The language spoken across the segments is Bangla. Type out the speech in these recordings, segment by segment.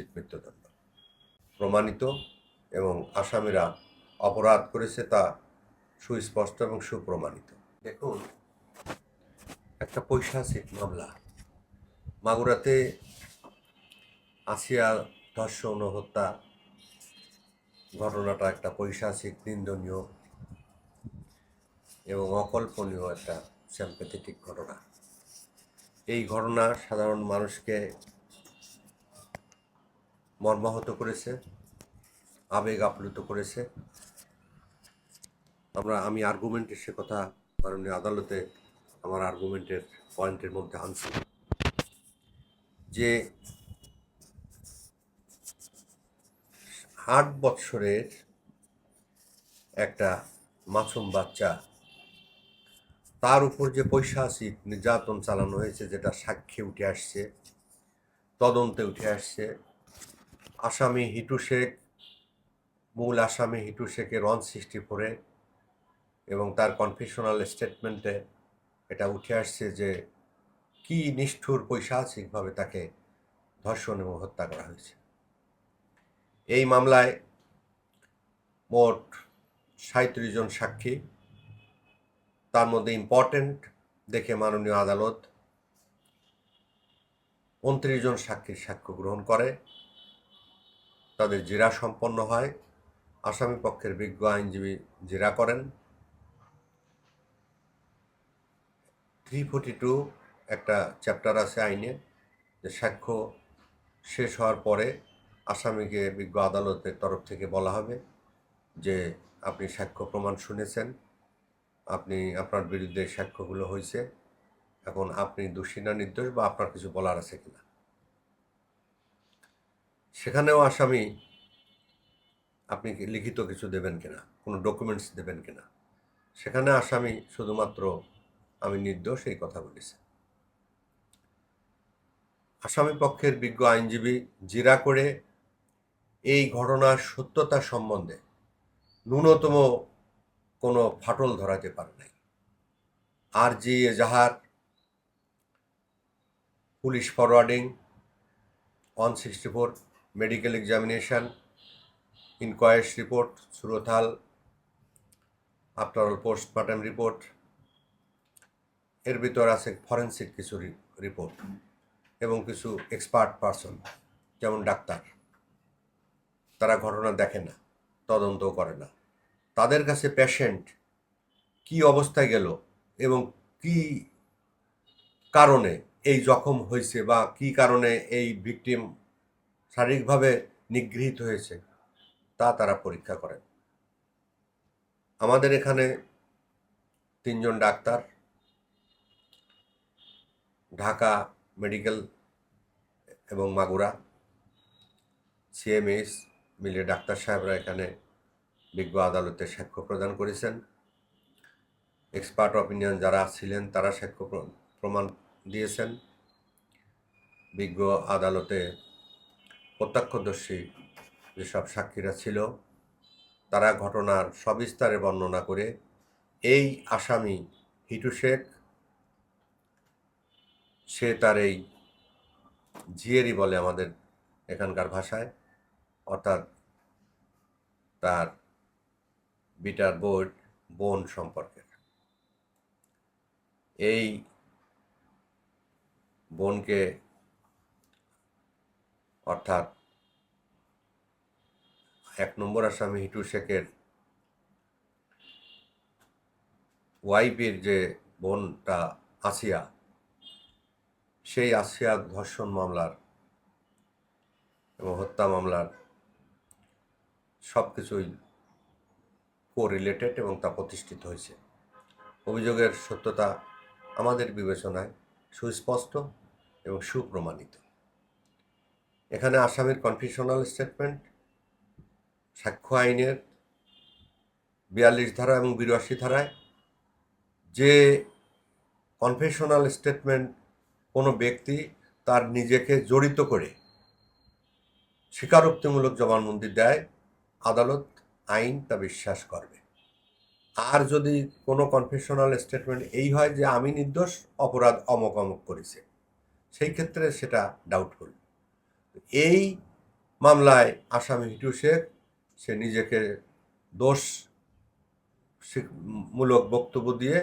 নিশ্চিত মৃত্যুদণ্ড প্রমাণিত এবং আসামিরা অপরাধ করেছে তা সুস্পষ্ট এবং সুপ্রমাণিত। দেখুন, একটা পৈশাচিক মামলা। মাগুরাতে আসিয়া ধর্ষণ হত্যা ঘটনাটা একটা পৈশাচিক, নিন্দনীয় এবং অকল্পনীয় একটা স্যাম্পেথেটিক ঘটনা। এই ঘটনা সাধারণ মানুষকে মর্মাহত করেছে, আবেগ আপ্লুত করেছে। আমরা, আমি আর্গুমেন্টের সে কথা মাননীয় আদালতে আমার আর্গুমেন্টের পয়েন্টের মধ্যে আনছি। যে আট বৎসরের একটা মাসুম বাচ্চা, তার উপর যে পৈশাচিক নির্যাতন চালানো হয়েছে, যেটা সাক্ষী উঠে আসছে, তদন্তে উঠে আসছে আসামি হিটু শেখ, মূল আসামি হিটু শেখের ওয়ান সিক্সটি ফোরে এবং তার কনফেশনাল স্টেটমেন্টে এটা উঠে আসছে যে কি নিষ্ঠুর পৈশাচিকভাবে তাকে ধর্ষণ এবং হত্যা করা হয়েছে। এই মামলায় মোট সাঁত্রিশ জন সাক্ষী। তার মধ্যে ইম্পর্টেন্ট দেখে মাননীয় আদালত উনত্রিশ জন সাক্ষীর সাক্ষ্য গ্রহণ করে। তাদের জেরা সম্পন্ন হয়। আসামি পক্ষের বিজ্ঞ আইনজীবী জেরা করেন। থ্রি ফোর্টি টু একটা চ্যাপ্টার আছে আইনে যে সাক্ষ্য শেষ হওয়ার পরে আসামিকে বিজ্ঞ আদালতের তরফ থেকে বলা হবে যে আপনি সাক্ষ্য প্রমাণ শুনেছেন, আপনি আপনার বিরুদ্ধে সাক্ষ্যগুলো হয়েছে, এখন আপনি দোষী না নির্দোষ বা আপনার কিছু বলার আছে কিনা। সেখানেও আসামি আপনি লিখিত কিছু দেবেন কিনা? কোনো ডকুমেন্টস দেবেন কিনা? সেখানে আসামি শুধুমাত্র আমি নির্দোষ এই কথা বলেছে। আসামি পক্ষের বিজ্ঞ আইনজীবী জিরা করে এই ঘটনার সত্যতা সম্বন্ধে ন্যূনতম কোনো ফাটল ধরাতে পারে নাই। আর জি এজাহার police forwarding one sixty four medical examination inquiries report Surathal after all postmortem report এর ভিতর আছে ফরেন্সিক কিছু রিপোর্ট এবং কিছু এক্সপার্ট পারসন যেমন ডাক্তার। তারা ঘটনা দেখে না, তদন্তও করে না। তাদের কাছে পেশেন্ট কি অবস্থায় গেল এবং কি কারণে এই জখম হয়েছে বা কি কারণে এই ভিকটিম শারীরিকভাবে নিগৃহীত হয়েছে, তা তারা পরীক্ষা করেন। আমাদের এখানে তিনজন ডাক্তার, ঢাকা মেডিকেল এবং মাগুরা। সিএমএস মিলে ডাক্তার সাহেবরা এখানে বিজ্ঞ আদালতে সাক্ষ্য প্রদান করেছেন। এক্সপার্ট অপিনিয়ন যারা ছিলেন, তারা সাক্ষ্য প্র- প্রমাণ দিয়েছেন। বিজ্ঞ আদালতে প্রত্যক্ষদর্শী যেসব সাক্ষীরা ছিল, তারা ঘটনার সবিস্তারে বর্ণনা করে এই আসামি হিটু শেখ, সে তার এই জিয়েরি বলে আমাদের এখানকার ভাষায়, অর্থাৎ তার বিটার বোর্ড বোন সম্পর্কে। এই বোনকে অর্থাৎ এক নম্বর আসামি হিটু শেখের ওয়াইফের যে বোনটা আসিয়া, সেই আসিয়া ধর্ষণ মামলার এবং হত্যা মামলার সব কিছুই কো রিলেটেড এবং তা প্রতিষ্ঠিত হয়েছে। অভিযোগের সত্যতা আমাদের বিবেচনায় সুস্পষ্ট এবং সুপ্রমাণিত। এখানে আসামির কনফিউশনাল স্টেটমেন্ট সাক্ষ্য আইনের বিয়াল্লিশ ধারা এবং বিরাশি ধারায় যে কনফেশনাল স্টেটমেন্ট কোনো ব্যক্তি তার নিজেকে জড়িত করে স্বীকারোক্তিমূলক জবানবন্দি দেয়, আদালত আইন তা বিশ্বাস করবে। আর যদি কোনো কনফেশনাল স্টেটমেন্ট এই হয় যে আমি নির্দোষ, অপরাধ অমক অমক করেছে, সেই ক্ষেত্রে সেটা ডাউটফুল এই মামলায় আসামি হিটু শেখ, সে নিজেকে দোষ মূলক বক্তব্য দিয়ে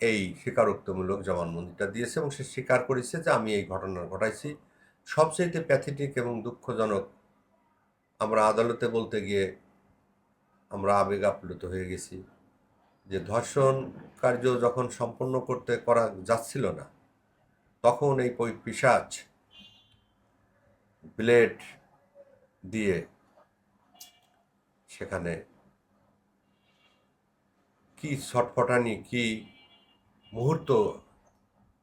এই স্বীকারোক্তমূলক জবানবন্দিটা দিয়েছে এবং সে স্বীকার করেছে যে আমি এই ঘটনা ঘটাইছি। সবচেয়ে প্যাথেটিক এবং দুঃখজনক, আমরা আদালতে বলতে গিয়ে আমরা আবেগ আপ্লুত হয়ে গেছি যে ধর্ষণ কার্য যখন সম্পন্ন করতে করা যাচ্ছিল না, তখন এই পিশাচ ব্লেড দিয়ে সেখানে কি ছটফটানি, কি মুহূর্ত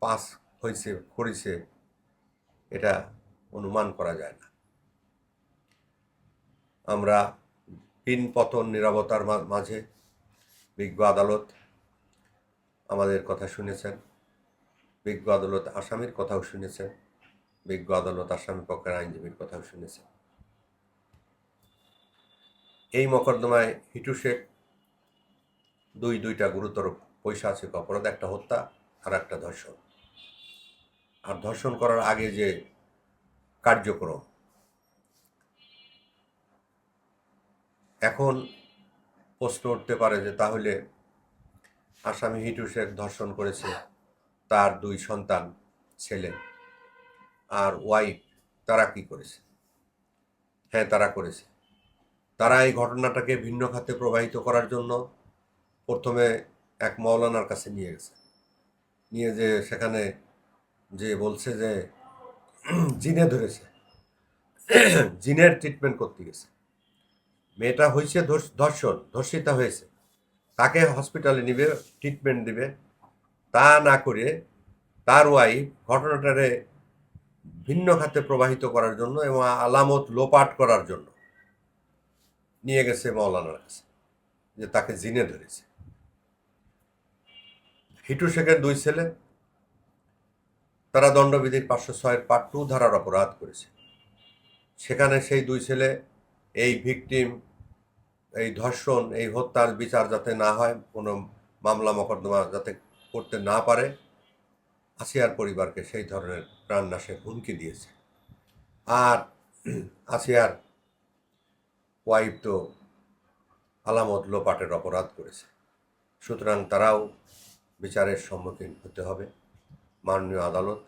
পাস হয়েছে করেছে, এটা অনুমান করা যায় না। আমরা পিন পতন নিরাপত্তার মাঝে বিজ্ঞ আদালত আমাদের কথা শুনেছেন, বিজ্ঞ আদালত আসামির কথাও শুনেছেন। বিজ্ঞ আদালত আসামি পক্ষের আইনজীবীর কথাও শুনেছেন। এই মকদ্দমায় হিটু শেখ দুই দুইটা গুরুতর পৈশাচিক অপরাধ, একটা হত্যা আর একটা ধর্ষণ। আর ধর্ষণ করার আগে যে কার্যক্রম, এখন প্রশ্ন উঠতে পারে যে তাহলে আসামি হিটু শেখ ধর্ষণ করেছে তার দুই সন্তান, ছেলে। আর ওয়াইফ তারা কি করেছে? হ্যাঁ তারা করেছে। তারা এই ঘটনাটাকে ভিন্ন খাতে প্রবাহিত করার জন্য প্রথমে এক মৌলানার কাছে নিয়ে গেছে। নিয়ে যে সেখানে যে বলছে যে জিনে ধরেছে। জিনের ট্রিটমেন্ট করতে গেছে। মেয়েটা হয়েছে ধর্ষ- ধর্ষণ ধর্ষিতা হয়েছে। তাকে হসপিটালে নিবে ট্রিটমেন্ট দিবে। তা না করে তার ওয়াইফ ঘটনাটারে ভিন্ন খাতে প্রবাহিত করার জন্য এবং আলামত লোপাট করার জন্য নিয়ে গেছে মৌলানার কাছে, যে তাকে জিনে ধরেছে। হিটু শেখের দুই ছেলে, তারা দণ্ডবিধির পাঁচশো ছয়ের পার্ট টু ধারার অপরাধ করেছে। সেখানে সেই দুই ছেলে, এই ভিকটিম, এই ধর্ষণ, এই হত্যার বিচার যাতে না হয়, কোনো মামলা মকদ্দমা যাতে করতে না পারে আসিয়ার পরিবারকে সেই ধরনের প্রাণনাশের হুমকি দিয়েছে। আর আসিয়ার ওয়াইফ তো আলামত লোপাটের অপরাধ করেছে। সুতরাং তারাও বিচারের সম্মুখীন হতে হবে। মাননীয় আদালত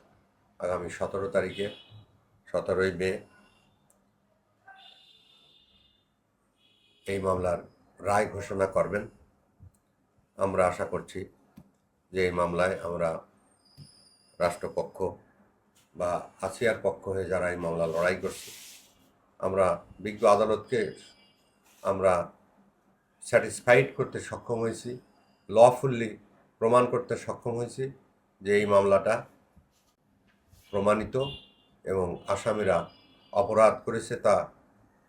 আগামী সতেরো তারিখে সতেরোই মে এই মামলার রায় ঘোষণা করবেন। আমরা আশা করছি যে এই মামলায় আমরা রাষ্ট্রপক্ষ বা আসিয়ার পক্ষ হয়ে যারা এই মামলা লড়াই করছে, আমরা বিজ্ঞ আদালতকে আমরা স্যাটিসফাইড করতে সক্ষম হয়েছি লফুল্লি প্রমাণ করতে সক্ষম হয়েছি যে এই মামলাটা প্রমাণিত এবং আসামিরা অপরাধ করেছে তা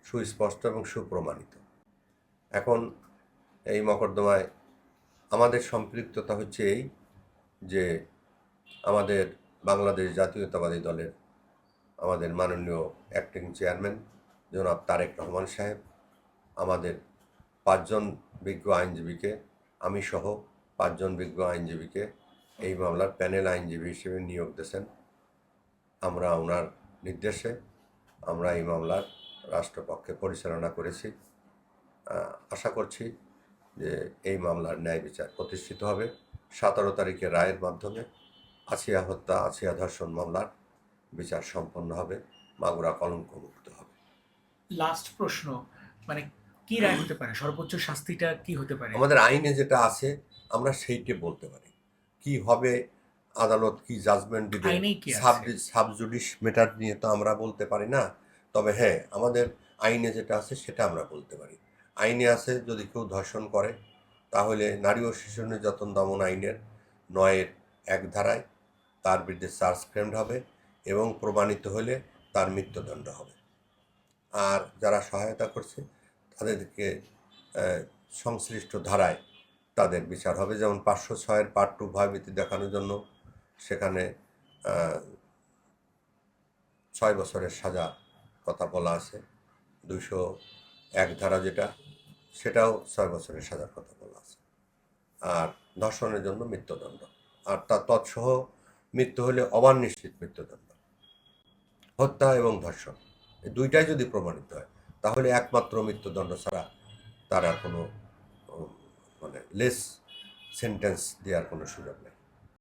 সুস্পষ্ট এবং সুপ্রমাণিত। এখন এই মকদ্দমায় আমাদের সম্পৃক্ততা হচ্ছে এই যে আমাদের বাংলাদেশ জাতীয়তাবাদী দলের আমাদের মাননীয় অ্যাক্টিং চেয়ারম্যান জনাব তারেক রহমান সাহেব, আমাদের পাঁচজন বিজ্ঞ আইনজীবীকে, আমি সহ পাঁচজন বিজ্ঞ আইনজীবীকে এই মামলার প্যানেল আইনজীবী হিসেবে নিয়োগ দিয়েছেন। আমরা ওনার নির্দেশে আমরা এই মামলার রাষ্ট্রপক্ষে পরিচালনা করেছি। আশা করছি যে এই মামলার ন্যায় বিচার প্রতিষ্ঠিত হবে। সতেরো তারিখে রায়ের মাধ্যমে আসিয়া হত্যা আসিয়া ধর্ষণ মামলার বিচার সম্পন্ন হবে মাগুরা কলঙ্কমুক্ত হবে। লাস্ট প্রশ্ন মানে কি রায় হতে পারে? সর্বোচ্চ শাস্তিটা কি হতে পারে? আমাদের আইনে যেটা আছে আমরা সেইটে বলতে পারি। কি হবে আদালত কি জাজমেন্ট দিবে? সাব সাবজুডিস মেটার নিয়ে তো আমরা বলতে পারি না। তবে হ্যাঁ আমাদের আইনে যেটা আছে সেটা আমরা বলতে পারি। আইনে আছে যদি কেউ ধর্ষণ করে তাহলে নারী ও শিশু নির্যাতন দমন আইনের নয়ের এক ধারায় তার বিরুদ্ধে চার্জ ফ্রেমড হবে এবং প্রমাণিত হলে তার মৃত্যুদণ্ড হবে। আর যারা সহায়তা করছে, তাদেরকে সংশ্লিষ্ট ধারায় তাদের বিচার হবে। যেমন পাঁচশো ছয়ের পার্ট টু ভয়ভীতি দেখানোর জন্য সেখানে ছয় বছরের সাজা কথা বলা আছে। দুশো এক ধারা যেটা, সেটাও ছয় বছরের সাজার কথা বলা আছে। আর ধর্ষণের জন্য মৃত্যুদণ্ড। আর তার তৎসহ মৃত্যু হলে অবান নিশ্চিত মৃত্যুদণ্ড। হত্যা এবং ধর্ষণ, এই দুইটাই যদি প্রমাণিত হয়, তাহলে একমাত্র মৃত্যুদণ্ড ছাড়া তার আর কোনো মানে লেস সেন্টেন্স দেওয়ার কোনো সুযোগ নেই।